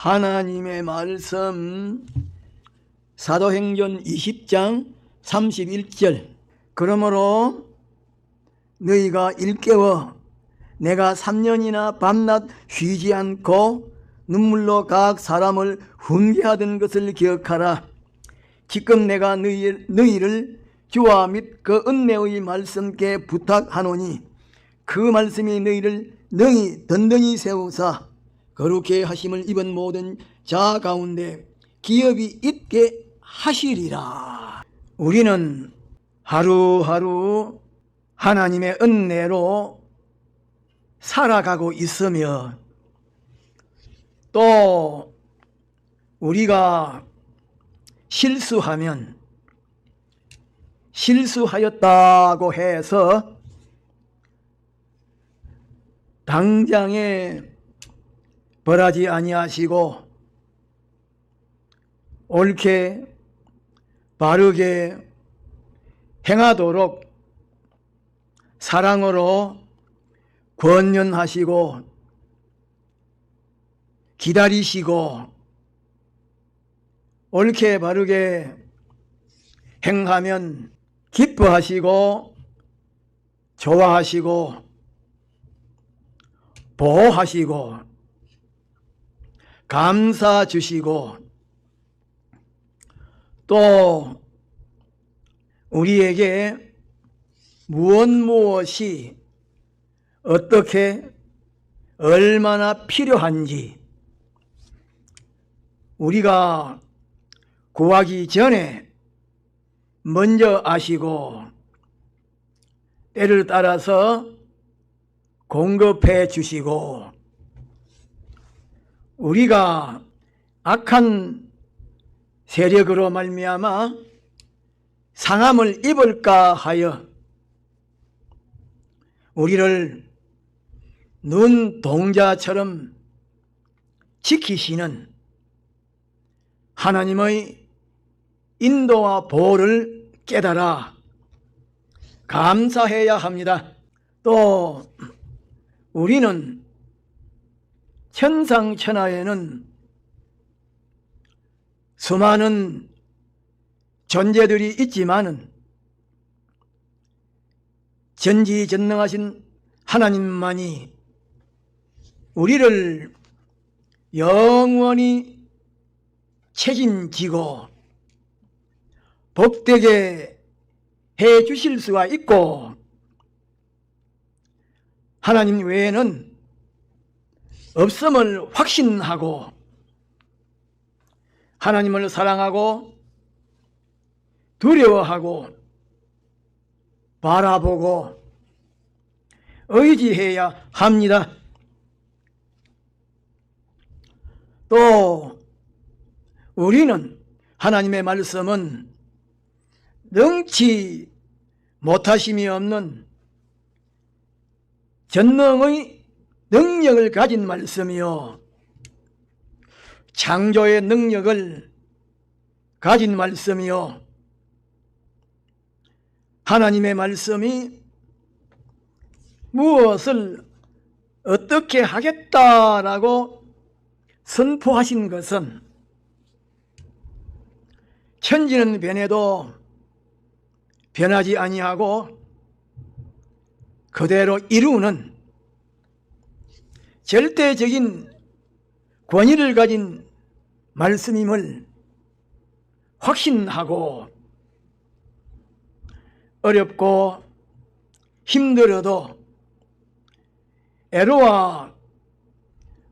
하나님의 말씀. 사도행전 20장 31절. 그러므로 너희가 일깨워 내가 3년이나 밤낮 쉬지 않고 눈물로 각 사람을 훈계하던 것을 기억하라. 지금 내가 너희, 너희를 주와 및 그 은혜의 말씀께 부탁하노니 그 말씀이 너희를 능히 든든히 세우사 거룩해 하심을 입은 모든 자 가운데 기업이 있게 하시리라. 우리는 하루하루 하나님의 은혜로 살아가고 있으며 또 우리가 실수하면 실수하였다고 해서 당장에 벌하지 아니하시고 옳게 바르게 행하도록 사랑으로 권면하시고 기다리시고 옳게 바르게 행하면 기뻐하시고 좋아하시고 보호하시고 감사 주시고 또 우리에게 무엇 무엇이 어떻게 얼마나 필요한지 우리가 구하기 전에 먼저 아시고 때를 따라서 공급해 주시고 우리가 악한 세력으로 말미암아 상함을 입을까 하여 우리를 눈동자처럼 지키시는 하나님의 인도와 보호를 깨달아 감사해야 합니다. 또 우리는 천상천하에는 수많은 존재들이 있지만은 전지전능하신 하나님만이 우리를 영원히 책임지고 복되게 해 주실 수가 있고 하나님 외에는 없음을 확신하고 하나님을 사랑하고 두려워하고 바라보고 의지해야 합니다. 또 우리는 하나님의 말씀은 능치 못하심이 없는 전능의 능력을 가진 말씀이요. 창조의 능력을 가진 말씀이요. 하나님의 말씀이 무엇을 어떻게 하겠다라고 선포하신 것은 천지는 변해도 변하지 아니하고 그대로 이루는 절대적인 권위를 가진 말씀임을 확신하고 어렵고 힘들어도 애로와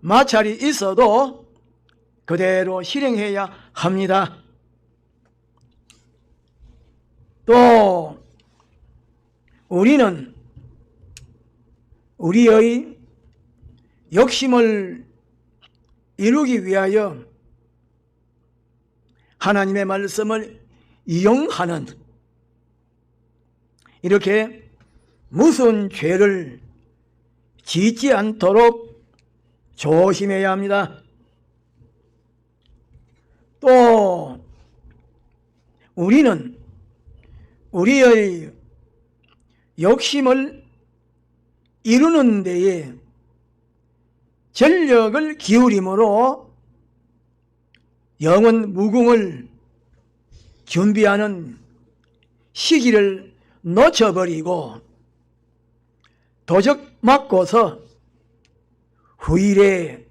마찰이 있어도 그대로 실행해야 합니다. 또 우리는 우리의 욕심을 이루기 위하여 하나님의 말씀을 이용하는 이렇게 무슨 죄를 짓지 않도록 조심해야 합니다. 또 우리는 우리의 욕심을 이루는 데에 전력을 기울임으로 영원 무궁을 준비하는 시기를 놓쳐버리고 도적 맞고서 후일에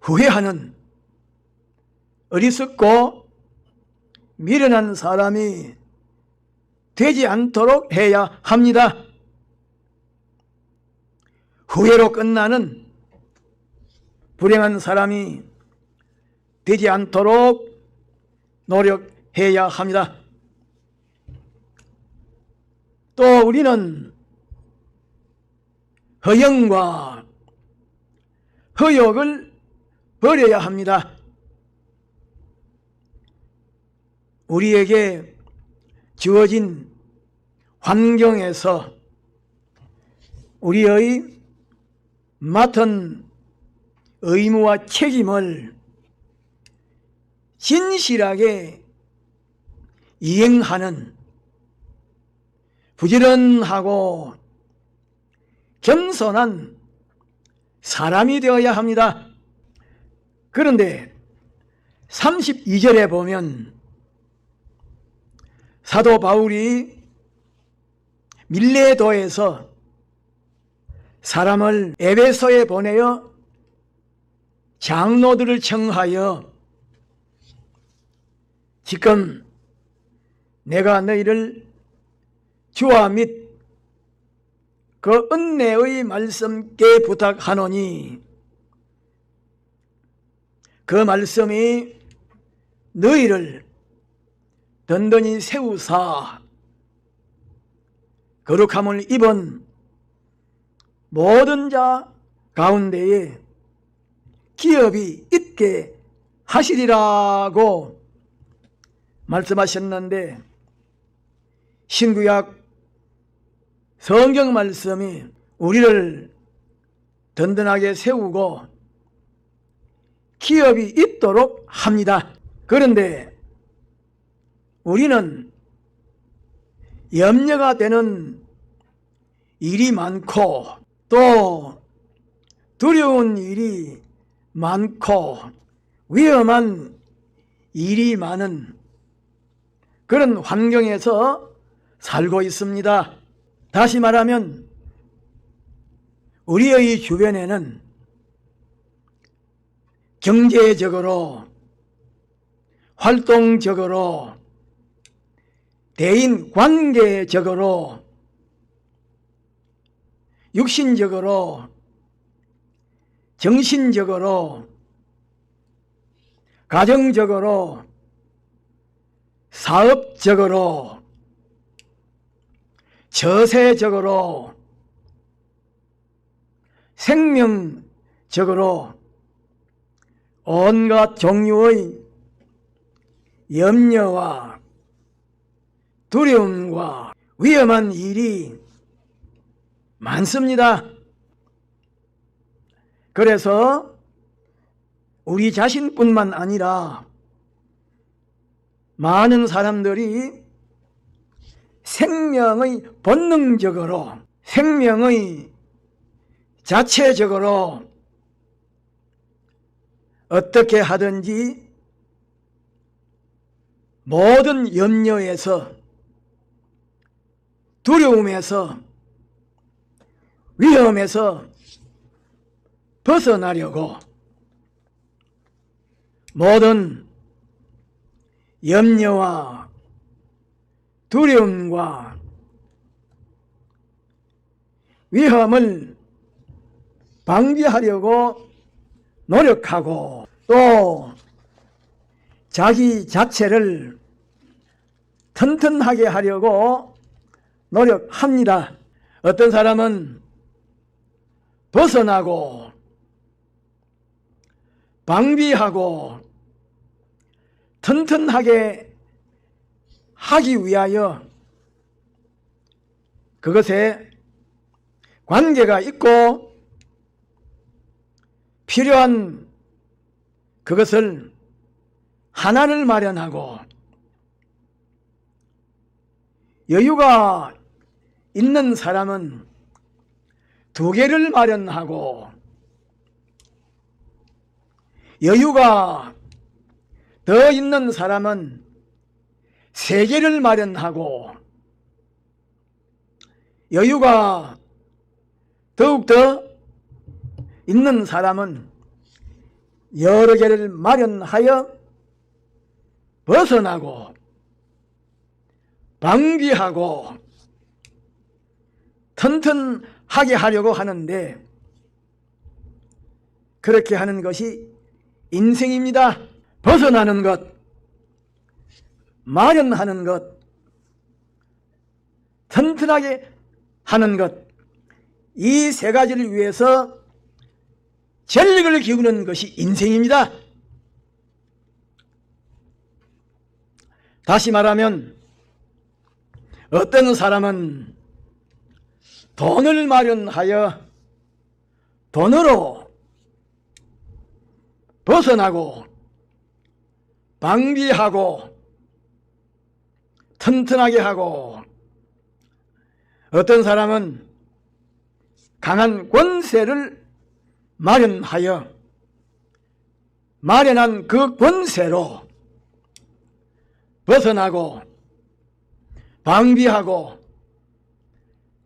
후회하는 어리석고 미련한 사람이 되지 않도록 해야 합니다. 후회로 끝나는 불행한 사람이 되지 않도록 노력해야 합니다. 또 우리는 허영과 허욕을 버려야 합니다. 우리에게 주어진 환경에서 우리의 맡은 의무와 책임을 진실하게 이행하는 부지런하고 겸손한 사람이 되어야 합니다. 그런데 32절에 보면 사도 바울이 밀레도에서 사람을 에베소에 보내어 장로들을 청하여 지금 내가 너희를 주와 및 그 은혜의 말씀께 부탁하노니 그 말씀이 너희를 든든히 세우사 거룩함을 입은 모든 자 가운데에 기업이 있게 하시리라고 말씀하셨는데 신구약 성경 말씀이 우리를 든든하게 세우고 기업이 있도록 합니다. 그런데 우리는 염려가 되는 일이 많고 또 두려운 일이 많고 위험한 일이 많은 그런 환경에서 살고 있습니다. 다시 말하면 우리의 주변에는 경제적으로 활동적으로 대인 관계적으로 육신적으로 정신적으로 가정적으로 사업적으로 저세적으로 생명적으로 온갖 종류의 염려와 두려움과 위험한 일이 많습니다. 그래서 우리 자신뿐만 아니라 많은 사람들이 생명의 본능적으로 생명의 자체적으로 어떻게 하든지 모든 염려에서 두려움에서 위험에서 벗어나려고 모든 염려와 두려움과 위험을 방지하려고 노력하고 또 자기 자체를 튼튼하게 하려고 노력합니다. 어떤 사람은 벗어나고 방비하고 튼튼하게 하기 위하여 그것에 관계가 있고 필요한 그것을 하나를 마련하고 여유가 있는 사람은 두 개를 마련하고 여유가 더 있는 사람은 세계를 마련하고 여유가 더욱더 있는 사람은 여러 개를 마련하여 벗어나고 방비하고 튼튼하게 하려고 하는데 그렇게 하는 것이 인생입니다. 벗어나는 것, 마련하는 것, 튼튼하게 하는 것, 이 세 가지를 위해서 전력을 기우는 것이 인생입니다. 다시 말하면 어떤 사람은 돈을 마련하여 돈으로 벗어나고 방비하고 튼튼하게 하고 어떤 사람은 강한 권세를 마련하여 마련한 그 권세로 벗어나고 방비하고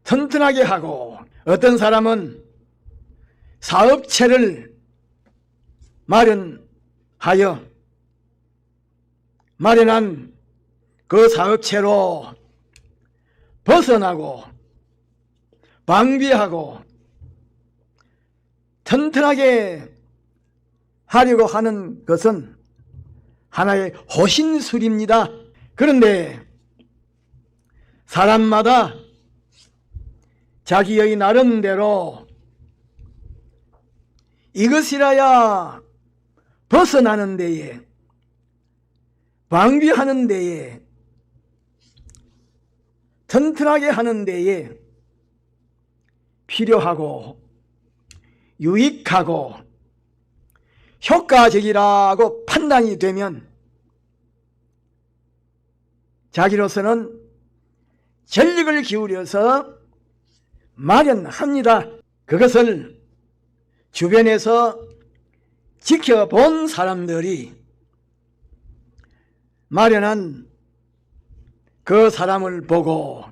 튼튼하게 하고 어떤 사람은 사업체를 마련하여 마련한 그 사업체로 벗어나고 방비하고 튼튼하게 하려고 하는 것은 하나의 호신술입니다. 그런데 사람마다 자기의 나름대로 이것이라야 벗어나는 데에 방비하는 데에 튼튼하게 하는 데에 필요하고 유익하고 효과적이라고 판단이 되면 자기로서는 전력을 기울여서 마련합니다. 그것을 주변에서 지켜본 사람들이 마련한 그 사람을 보고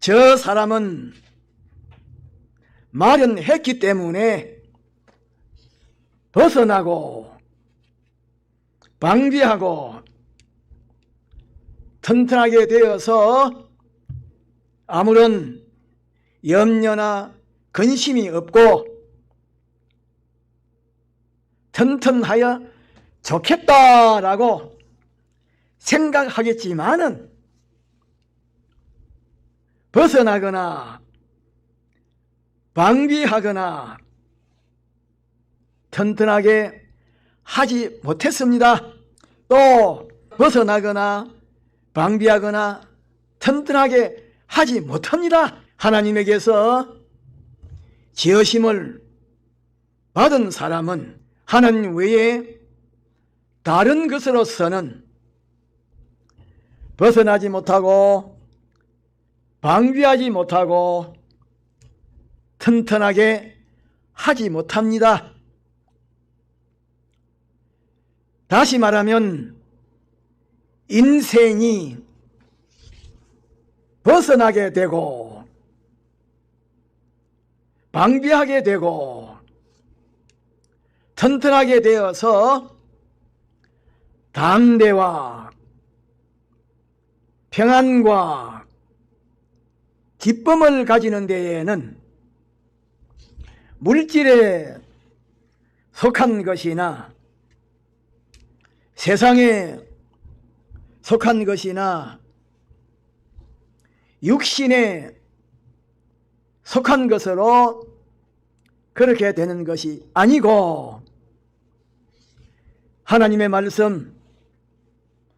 저 사람은 마련했기 때문에 벗어나고 방비하고 튼튼하게 되어서 아무런 염려나 근심이 없고 튼튼하여 좋겠다라고 생각하겠지만은 벗어나거나 방비하거나 튼튼하게 하지 못했습니다. 또 벗어나거나 방비하거나 튼튼하게 하지 못합니다. 하나님에게서 지으심을 받은 사람은 하나님 외에 다른 것으로서는 벗어나지 못하고 방비하지 못하고 튼튼하게 하지 못합니다. 다시 말하면 인생이 벗어나게 되고 방비하게 되고 튼튼하게 되어서 담대와 평안과 기쁨을 가지는 데에는 물질에 속한 것이나 세상에 속한 것이나 육신에 속한 것으로 그렇게 되는 것이 아니고 하나님의 말씀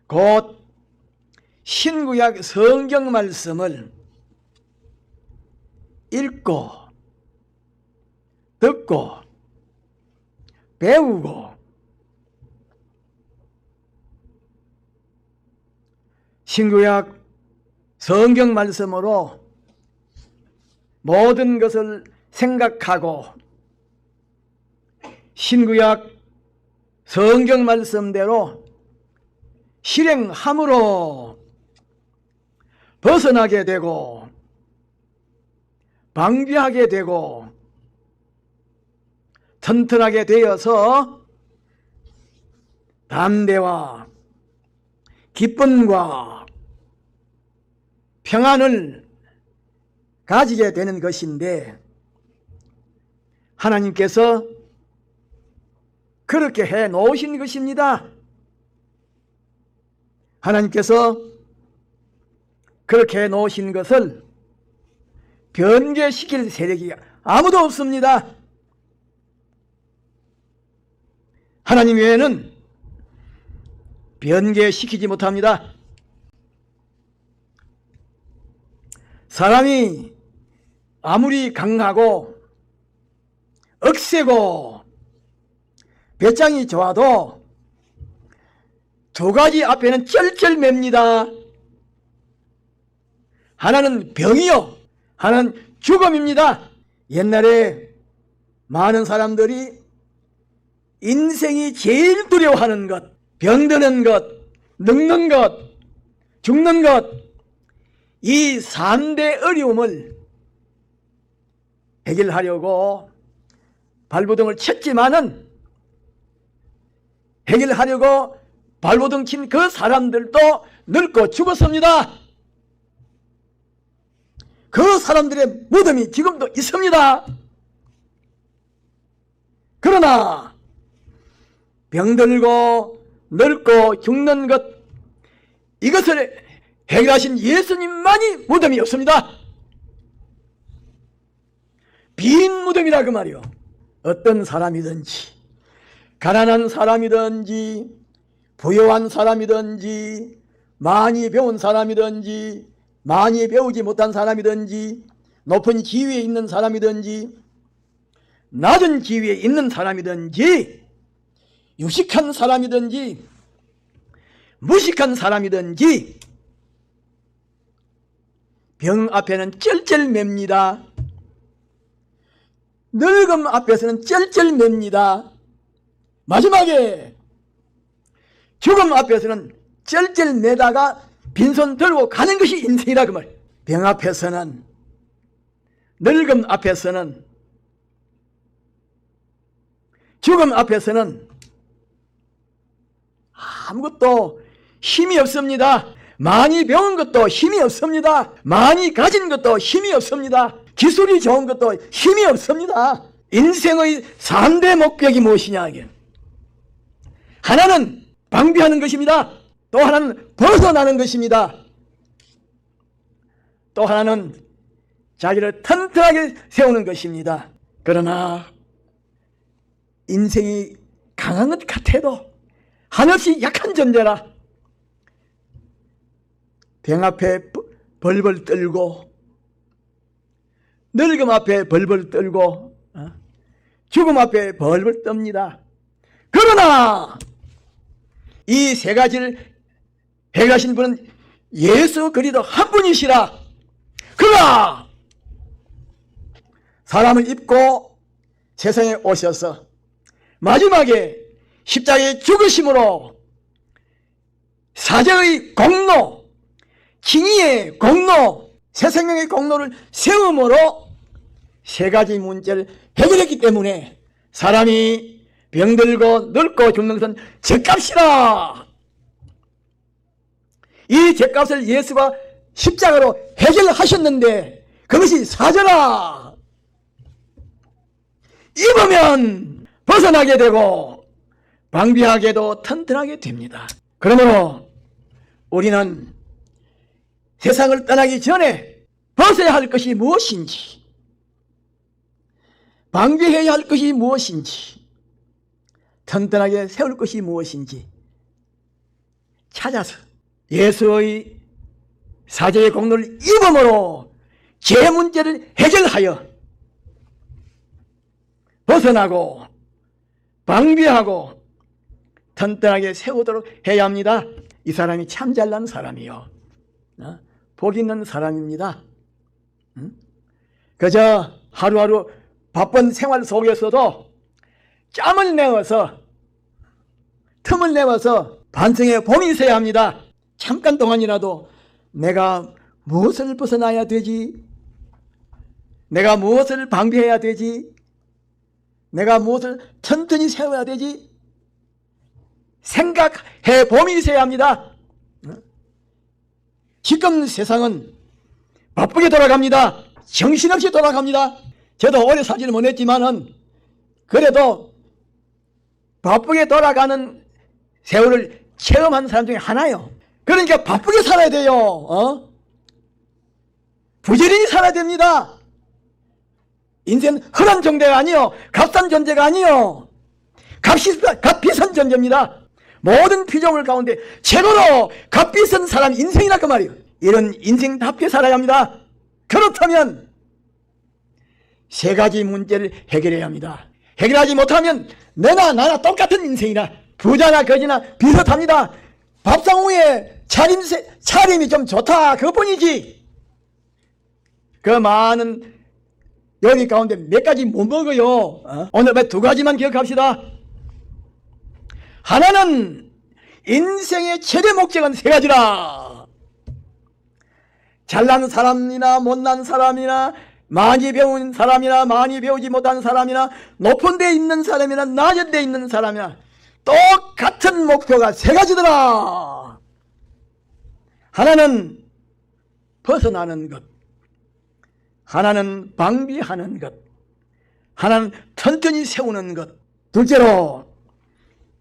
곧 신구약 성경 말씀을 읽고 듣고 배우고 신구약 성경 말씀으로 모든 것을 생각하고 신구약 성경 말씀대로 실행함으로 벗어나게 되고 방비하게 되고 튼튼하게 되어서 담대와 기쁨과 평안을 가지게 되는 것인데 하나님께서 그렇게 해 놓으신 것입니다. 하나님께서 그렇게 해 놓으신 것을 변개시킬 세력이 아무도 없습니다. 하나님 외에는 변개시키지 못합니다. 사람이 아무리 강하고 억세고 배짱이 좋아도 두 가지 앞에는 쩔쩔 맵니다. 하나는 병이요. 하나는 죽음입니다. 옛날에 많은 사람들이 인생이 제일 두려워하는 것, 병드는 것, 늙는 것, 죽는 것, 이 3대 어려움을 해결하려고 발버둥을 쳤지만은 해결하려고 발버둥 친 그 사람들도 늙고 죽었습니다. 그 사람들의 무덤이 지금도 있습니다. 그러나 병들고 늙고 죽는 것 이것을 해결하신 예수님만이 무덤이 없습니다. 빈 무덤이라 그 말이요. 어떤 사람이든지 가난한 사람이든지 부유한 사람이든지 많이 배운 사람이든지 많이 배우지 못한 사람이든지 높은 지위에 있는 사람이든지 낮은 지위에 있는 사람이든지 유식한 사람이든지 무식한 사람이든지 병 앞에는 쩔쩔맵니다. 늙음 앞에서는 쩔쩔맵니다. 마지막에 죽음 앞에서는 쩔쩔매다가 빈손 들고 가는 것이 인생이라 그 말. 병 앞에서는 늙음 앞에서는 죽음 앞에서는 아무것도 힘이 없습니다. 많이 배운 것도 힘이 없습니다. 많이 가진 것도 힘이 없습니다. 기술이 좋은 것도 힘이 없습니다. 인생의 3대 목적이 무엇이냐 이게. 하나는 방비하는 것입니다. 또 하나는 벗어나는 것입니다. 또 하나는 자기를 튼튼하게 세우는 것입니다. 그러나 인생이 강한 것 같아도 한없이 약한 존재라 병 앞에 벌벌 떨고 늙음 앞에 벌벌 떨고 어? 죽음 앞에 벌벌 떱니다. 그러나 이 세 가지를 해가신 분은 예수 그리도 한 분이시라. 그가 사람을 입고 세상에 오셔서 마지막에 십자가의 죽으심으로 사제의 공로, 징의의 공로, 새 생명의 공로를 세움으로 세 가지 문제를 해결했기 때문에 사람이 병들고 늙고 죽는 것은 죄값이라. 이 죄값을 예수가 십자가로 해결하셨는데 그것이 사죄라. 입으면 벗어나게 되고 방비하게도 튼튼하게 됩니다. 그러므로 우리는 세상을 떠나기 전에 벗어야 할 것이 무엇인지, 방비해야 할 것이 무엇인지, 튼튼하게 세울 것이 무엇인지 찾아서 예수의 사제의 공로를 입음으로 제 문제를 해결하여 벗어나고 방비하고 튼튼하게 세우도록 해야 합니다. 이 사람이 참 잘난 사람이요. 어? 복 있는 사람입니다. 응? 그저 하루하루 바쁜 생활 속에서도 짬을 내어서 틈을 내와서 반성의 봄이 있어야 합니다. 잠깐 동안이라도 내가 무엇을 벗어나야 되지? 내가 무엇을 방비해야 되지? 내가 무엇을 튼튼히 세워야 되지? 생각해 봄이 있어야 합니다. 지금 세상은 바쁘게 돌아갑니다. 정신없이 돌아갑니다. 저도 오래 살지는 못했지만은 그래도 바쁘게 돌아가는 세월을 체험한 사람 중에 하나요. 그러니까 바쁘게 살아야 돼요. 어? 부지런히 살아야 됩니다. 인생 흔한 존재가 아니요. 값싼 존재가 아니요. 값이, 값비싼 존재입니다. 모든 피조물 가운데 최고로 값비싼 사람 인생이라 그 말이에요. 이런 인생답게 살아야 합니다. 그렇다면 세 가지 문제를 해결해야 합니다. 해결하지 못하면 너나 나나 똑같은 인생이라 부자나 거지나 비슷합니다. 밥상 위에 차림새, 차림이 좀 좋다 그뿐이지. 그 많은 요리 가운데 몇 가지 못 먹어요. 어? 오늘 두 가지만 기억합시다. 하나는 인생의 최대 목적은 세 가지라. 잘난 사람이나 못난 사람이나 많이 배운 사람이나 많이 배우지 못한 사람이나 높은 데 있는 사람이나 낮은 데 있는 사람이나 똑같은 목표가 세 가지더라. 하나는 벗어나는 것. 하나는 방비하는 것. 하나는 튼튼히 세우는 것. 둘째로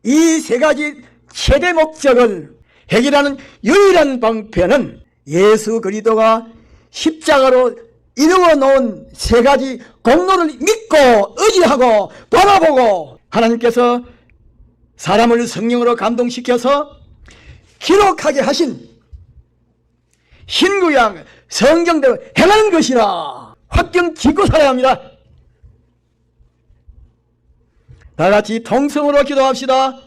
이 세 가지 최대 목적을 해결하는 유일한 방편은 예수 그리스도가 십자가로 이루어 놓은 세 가지 공로를 믿고 의지하고 바라보고 하나님께서 사람을 성령으로 감동시켜서 기록하게 하신 신구약 성경대로 행하는 것이라 확정 짓고 살아야 합니다. 다 같이 통성으로 기도합시다.